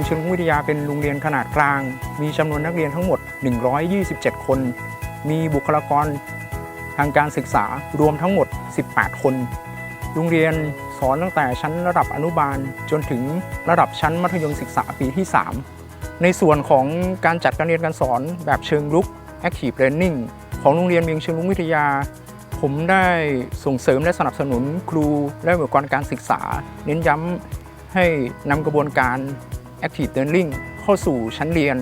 เวียงเชียงวิทยาเป็นโรงเรียนขนาดกลาง มีจำนวนนักเรียนทั้งหมด 127 คน มีบุคลากรทางการศึกษารวมทั้งหมด 18 คน โรงเรียนสอนตั้งแต่ชั้นระดับอนุบาลจนถึงระดับชั้นมัธยมศึกษาปีที่ 3 ในส่วนของการจัดการเรียนการสอนแบบเชิงรุก Active Learning ของโรงเรียนเวียงเชียงรุ้งวิทยา ผมได้ส่งเสริมและสนับสนุนครูและบุคลากรการศึกษา เน้นย้ำให้นำกระบวนการ Active Learning เข้าสู่ชั้นเรียน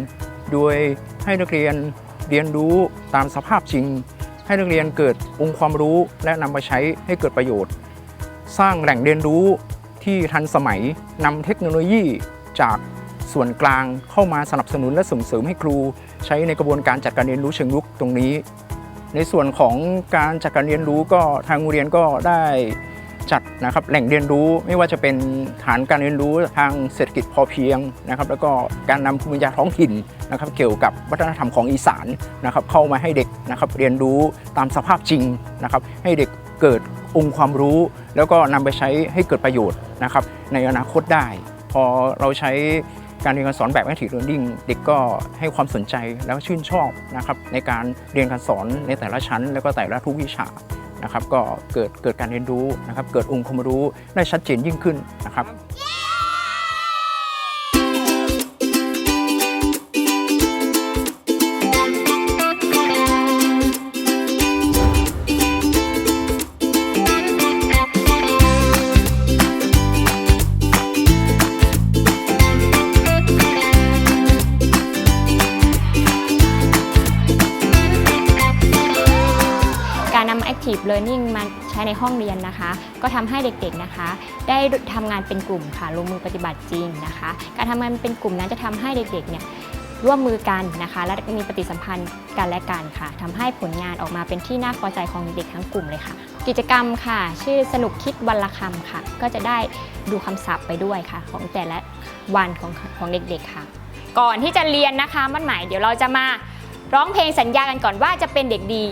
โดยให้นักเรียนเรียนรู้ตามสภาพจริง ให้นักเรียนเกิดองค์ความรู้และนำมาใช้ให้เกิดประโยชน์ สร้างแหล่งเรียนรู้ที่ทันสมัยนำเทคโนโลยีจากส่วนกลางเข้ามาสนับสนุนและส่งเสริมให้ครู ใช้ในกระบวนการจัดการเรียนรู้เชิงรุกตรงนี้ ในส่วนของการจัดการเรียนรู้ก็ทางโรงเรียนก็ได้ จัดนะครับแหล่งเรียนรู้ไม่ว่าจะเป็นฐานการเรียนรู้ทางเศรษฐกิจพอเพียงนะครับแล้วก็การนำภูมิปัญญาท้องถิ่นนะครับเกี่ยวกับวัฒนธรรมของอีสานนะครับเข้ามาให้เด็กนะครับเรียนรู้ตามสภาพจริงนะครับให้เด็กเกิดองค์ความรู้ แล้วก็นำไปใช้ให้เกิดประโยชน์นะครับในอนาคตได้ พอเราใช้การเรียนการสอนแบบ active learning เด็กก็ให้ความสนใจแล้วชื่นชอบนะครับในการเรียนการสอนในแต่ละชั้น แล้วก็แต่ละทุกวิชา นะครับก็เกิดเกิดการเรียนรู้นะครับเกิดองค์ความรู้ได้ชัดเจนยิ่งขึ้นนะครับ Active Learning มาใช้ในห้องเรียนนะคะ ก็ทำให้เด็กๆนะคะ ได้ทำงานเป็นกลุ่มค่ะลงมือปฏิบัติจริงนะคะ การทำงานเป็นกลุ่มนั้นจะทำให้เด็กๆเนี่ยร่วมมือกันนะคะ และมีปฏิสัมพันธ์กันและกันค่ะทำให้ผลงานออกมาเป็นที่น่าพอใจของเด็กทั้งกลุ่มเลยค่ะ กิจกรรมค่ะ ชื่อสนุกคิดวันละคำค่ะ ก็จะได้ดูคำศัพท์ไปด้วยค่ะ ของแต่ละวันของของเด็กๆค่ะ ก่อนที่จะเรียนนะคะมันหมายเดี๋ยวเราจะมาร้องเพลงสัญญากันก่อนว่าจะเป็นเด็กดี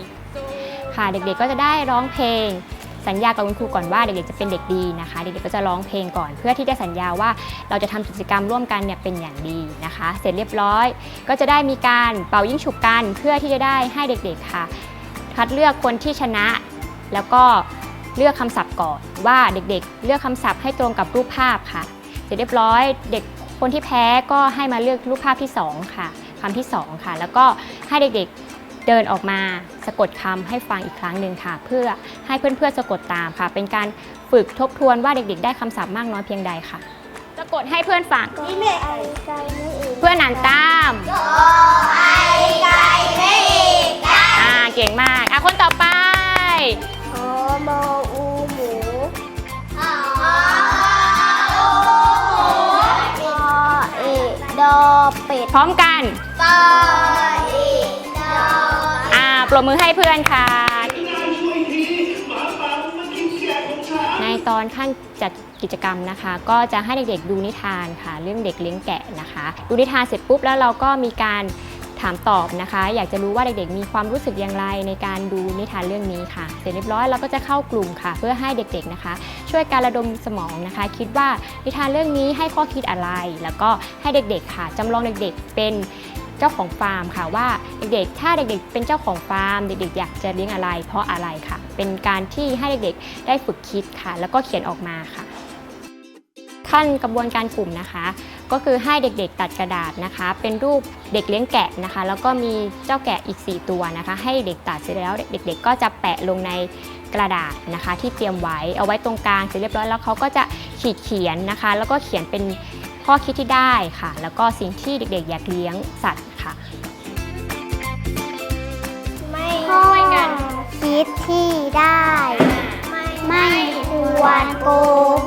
ค่ะ เด็กๆก็จะได้ร้องเพลง สัญญากับคุณครูก่อนว่าเด็กๆจะเป็นเด็กดีนะคะ เด็กๆก็จะร้องเพลงก่อน เพื่อที่จะสัญญาว่าเราจะทำกิจกรรมร่วมกันเนี่ยเป็นอย่างดีนะคะ เสร็จเรียบร้อย ก็จะได้มีการเป่ายิ่งฉุบกันเพื่อที่จะได้ให้เด็กๆค่ะ คัดเลือกคนที่ชนะ แล้วก็เลือกคำศัพท์ก่อนว่าเด็กๆ เลือกคำศัพท์ให้ตรงกับรูปภาพค่ะ เสร็จเรียบร้อยเด็กคนที่แพ้ก็ให้มาเลือกรูปภาพที่สองค่ะคำที่สองค่ะ แล้วก็ให้เด็กๆ เดินออกมาสะกดคำให้ฟังอีกครั้งหนึ่งค่ะ เพื่อให้เพื่อนๆสะกดตามค่ะ เป็นการฝึกทบทวนว่าเด็กๆ ได้คำศัพท์มากน้อยเพียงใดค่ะ สะกดให้เพื่อนฟัง นี่ไม่ไอไกลไม่เอกเพื่อนอ่านตามอ่าเก่งมาก อะคนต่อไปหอมออูหมูหอเอกดอเป็ดพร้อมกันตอเอกดออ่า ปรบมือให้เพื่อนค่ะ ในตอนขั้นจัดกิจกรรมนะคะ ก็จะให้เด็กๆดูนิทานค่ะ เรื่องเด็กเลี้ยงแกะนะคะ ดูนิทานเสร็จปุ๊บแล้วเราก็มีการถามตอบนะคะ อยากจะรู้ว่าเด็กๆ มีความรู้สึกอย่างไรในการดูนิทานเรื่องนี้ค่ะ เสร็จเรียบร้อยเราก็จะเข้ากลุ่มค่ะ เพื่อให้เด็กๆนะคะ ช่วยการระดมสมองนะคะ คิดว่านิทานเรื่องนี้ให้ข้อคิดอะไร แล้วก็ให้เด็กๆค่ะจำลองเด็กๆเป็น เจ้าของฟาร์มค่ะว่าเด็กๆ ถ้าเด็กๆ เป็นเจ้าของฟาร์ม เด็กๆ อยากจะเลี้ยงอะไร เพราะอะไรค่ะ เป็นการที่ให้เด็กๆ ได้ฝึกคิดค่ะ แล้วก็เขียนออกมาค่ะ ขั้นกระบวนการกลุ่มนะคะ ก็คือให้เด็กๆ ตัดกระดาษนะคะ เป็นรูปเด็กเลี้ยงแกะนะคะ แล้วก็มีเจ้าแกะอีก 4 ตัวนะคะ ให้เด็กตัดเสร็จแล้วเด็ก ๆ ก็จะแปะลงในกระดาษนะคะ ที่เตรียมไว้เอาไว้ตรงกลางเสร็จเรียบร้อยแล้วเขาก็จะขีดเขียนนะคะ แล้วก็เขียนเป็นข้อคิดที่ได้ค่ะ แล้วก็สิ่งที่เด็กๆ อยากเลี้ยงสัตว์ ค่ะ ไม่ช่วยกัน คิดที่ได้ ไม่ควรโก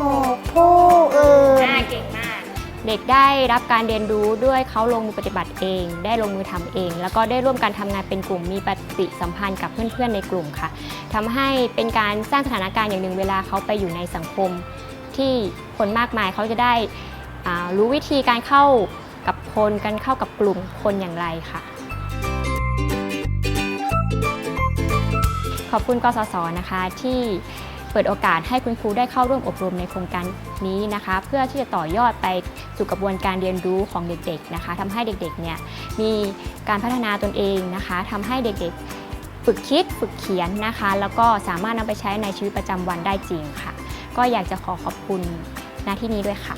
หกผู้อื่นอ่าเก่งมาก เด็กได้รับการเรียนรู้ด้วยเขาลงมือปฏิบัติเอง ได้ลงมือทำเอง แล้วก็ได้ร่วมกันทำงานเป็นกลุ่มมีปฏิสัมพันธ์กับเพื่อนๆในกลุ่มค่ะทำให้เป็นการสร้างสถานการณ์อย่างหนึ่งเวลาเขาไปอยู่ในสังคม ที่คนมากมายเขาจะได้อ่ารู้วิธีการเข้า กับคนการเข้ากับกลุ่มคนอย่างไรค่ะ ขอบคุณกสศนะคะที่เปิดโอกาสให้คุณครูได้เข้าร่วมอบรมในโครงการนี้นะคะ เพื่อที่จะต่อยอดไปสู่กระบวนการเรียนรู้ของเด็กๆนะคะทำให้เด็กๆเนี่ยมีการพัฒนาตนเองนะคะทำให้เด็กๆฝึกคิดฝึกเขียนนะคะ แล้วก็สามารถนำไปใช้ในชีวิตประจำวันได้จริงค่ะ ก็อยากจะขอขอบคุณหน้าที่นี้ด้วยค่ะ